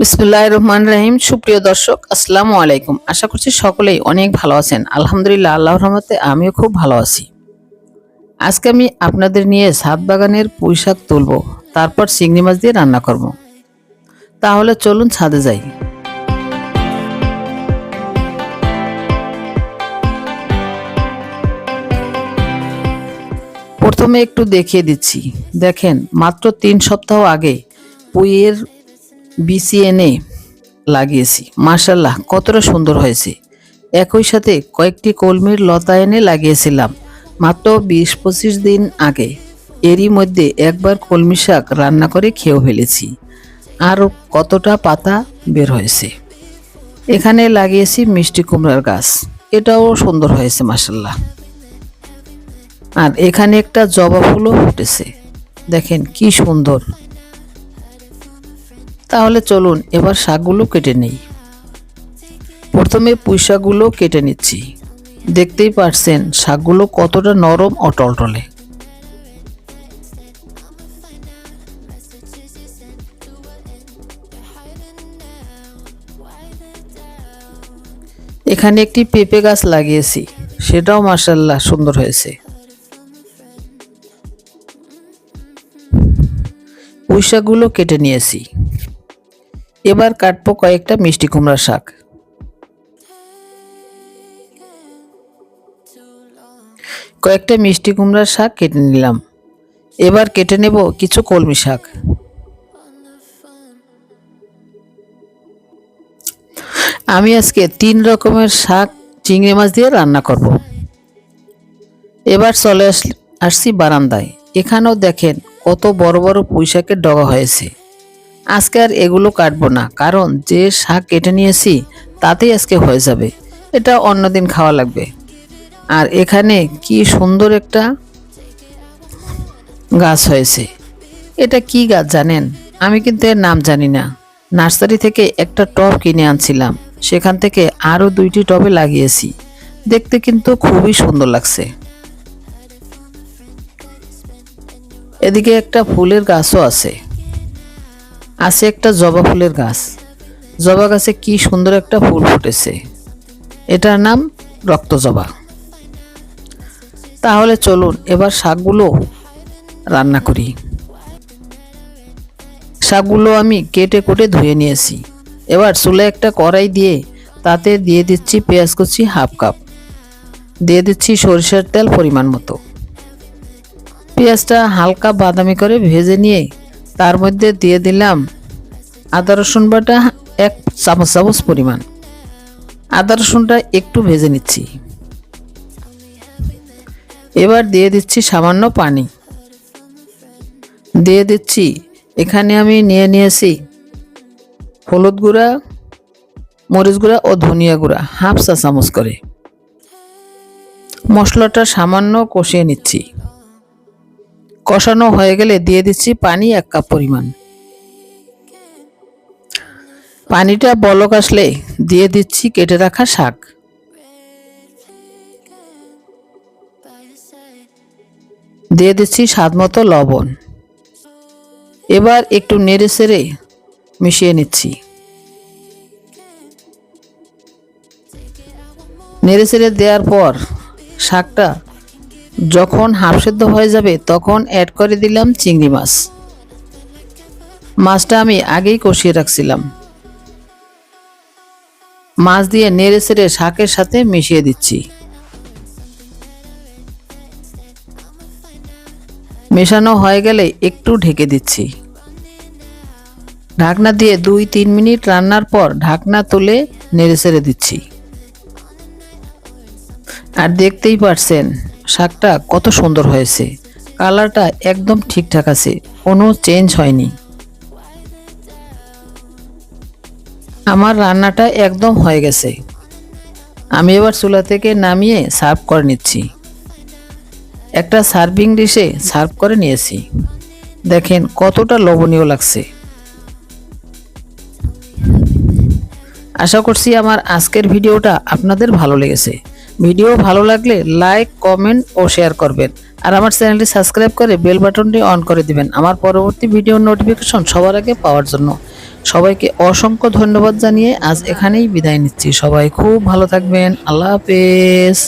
বিসমুল্লাহ রহমান রহিম। সুপ্রিয় দর্শক, আসসালামু আলাইকুম। আশা করছি সকলেই অনেক ভালো আছেন। আলহামদুলিল্লাহ, আল্লাহর রহমতে আমিও খুব ভালো আছি। আজকে আমি আপনাদের নিয়ে সাত বাগানের পুঁই শাক তুলব, তারপর চিংড়ি মাছ দিয়ে রান্না করব। তাহলে চলুন ছাদে যাই। প্রথমে একটু দেখিয়ে দিচ্ছি। দেখেন, মাত্র তিন সপ্তাহ আগে পুইয়ের বিসি এনে লাগিয়েছি। মার্শাল্লাহ কতটা সুন্দর হয়েছে। একই সাথে কয়েকটি কলমির লতা এনে লাগিয়েছিলাম, মাত্র বিশ পঁচিশ দিন আগে। এরই মধ্যে একবার কলমি শাক রান্না করে খেয়েও ফেলেছি। আর কতটা পাতা বের হয়েছে। এখানে লাগিয়েছি মিষ্টি কুমড়ার গাছ। এটাও সুন্দর হয়েছে মাসাল্লাহ আর এখানে একটা জবা ফুলও ফুটেছে। দেখেন কি সুন্দর। তাহলে চলুন এবার শাকগুলো কেটে নেই। প্রথমে পুঁই শাকগুলো কেটে নিচ্ছি। দেখতেই পারছেন, শাকগুলো কতটা নরম ও টলটলে। এখানে একটি পেঁপে গাছ লাগিয়েছি, সেটাও মার্শাল্লাহ সুন্দর হয়েছে। পুঁই শাকগুলো কেটে নিয়েছি। এবার কাটবো কয়েকটা মিষ্টি কুমড়া শাক। কয়েকটা মিষ্টি কুমড়ার শাক কেটে নিলাম। এবার কেটে নেব কিছু কলমি শাক। আমি আজকে তিন রকমের শাক চিংড়ি মাছ দিয়ে রান্না করব। এবার চলে আস, আসছি বারান্দায়। এখানেও দেখেন কত বড় বড় পুঁই শাকের ডগা হয়েছে। আজকে আর এগুলো কাটবো না। কারণ যে শাক কেটে নিয়েছি, তাতেই আজকে হয়ে যাবে। এটা অন্যদিন খাওয়া লাগবে। আর এখানে কি সুন্দর একটা গাছ হয়েছে। এটা কি গাছ জানেন? আমি কিন্তু এর নাম জানি না। নার্সারি থেকে একটা টব কিনে আনছিলাম। সেখান থেকে আরও দুইটি টবে লাগিয়েছি। দেখতে কিন্তু খুবই সুন্দর লাগছে। এদিকে একটা ফুলের গাছও আছে। আছে একটা জবা ফুলের গাছ। জবা গাছে কি সুন্দর একটা ফুল ফুটেছে। এটার নাম রক্ত জবা। তাহলে চলুন এবার শাকগুলো রান্না করি। শাকগুলো আমি কেটে কুটে ধুয়ে নিয়েছি। এবার চুলে একটা কড়াই দিয়ে তাতে দিয়ে দিচ্ছি পেঁয়াজ কুচি হাফ কাপ। দিয়ে দিচ্ছি সরিষার তেল পরিমাণ মতো। পেঁয়াজটা হালকা বাদামি করে ভেজে নিয়ে তার মধ্যে দিয়ে দিলাম আদা রসুন বাটা এক চামচ চামচ পরিমাণ। আদা রসুনটা একটু ভেজে নিচ্ছি। এবার দিয়ে দিচ্ছি সামান্য পানি। দিয়ে দিচ্ছি, এখানে আমি নিয়ে নিয়েছি হলুদ গুঁড়া, মরিচ গুঁড়া ও ধনিয়া গুঁড়া, হাফ চা চামচ করে। মশলাটা সামান্য কষিয়ে নিচ্ছি। কষানো হয়ে গেলে দিয়ে দিচ্ছি পানি এক কাপ পরিমাণ। পানিটা বলক আসলে দিয়ে দিচ্ছি কেটে রাখা শাক। দিয়ে দিচ্ছি স্বাদ মতো লবণ। এবার একটু নেড়ে সেড়ে মিশিয়ে নিচ্ছি। নেড়ে সেড়ে দেওয়ার পর শাকটা যখন হাফ সেদ্ধ হয়ে যাবে, তখন অ্যাড করে দিলাম চিংড়ি মাছ। মাছটা আমি আগেই কষিয়ে রাখছিলাম। মাছ দিয়ে নেড়ে সেড়ে শাকের সাথে মিশিয়ে দিচ্ছি। মেশানো হয়ে গেলে একটু ঢেকে দিচ্ছি। ঢাকনা দিয়ে দুই তিন মিনিট রান্নার পর ঢাকনা তুলে নেড়ে ছেড়ে দিচ্ছি। আর দেখতেই পারছেন শাকটা কত সুন্দর হয়েছে। কালারটা একদম ঠিকঠাক আছে, কোনো চেঞ্জ হয়নি। আমার রান্নাটা একদম হয়ে গেছে। আমি এবার চুলা থেকে নামিয়ে সার্ভ করে নিচ্ছি। একটা সার্ভিং ডিশে সার্ভ করে নিয়েছি। দেখেন কতটা লোভনীয় লাগছে। আশা করছি আমার আজকের ভিডিওটা আপনাদের ভালো লেগেছে। ভিডিও ভালো লাগলে লাইক, কমেন্ট ও শেয়ার করবেন। আর আমার চ্যানেলটি সাবস্ক্রাইব করে বেল বাটনটি অন করে দিবেন। আমার পরবর্তী ভিডিও নোটিফিকেশন সবার আগে পাওয়ার জন্য। সবাইকে অসংখ্য ধন্যবাদ জানিয়ে আজ এখানেই বিদায় নিচ্ছি। সবাই খুব ভালো থাকবেন। আল্লাহ হাফেজ।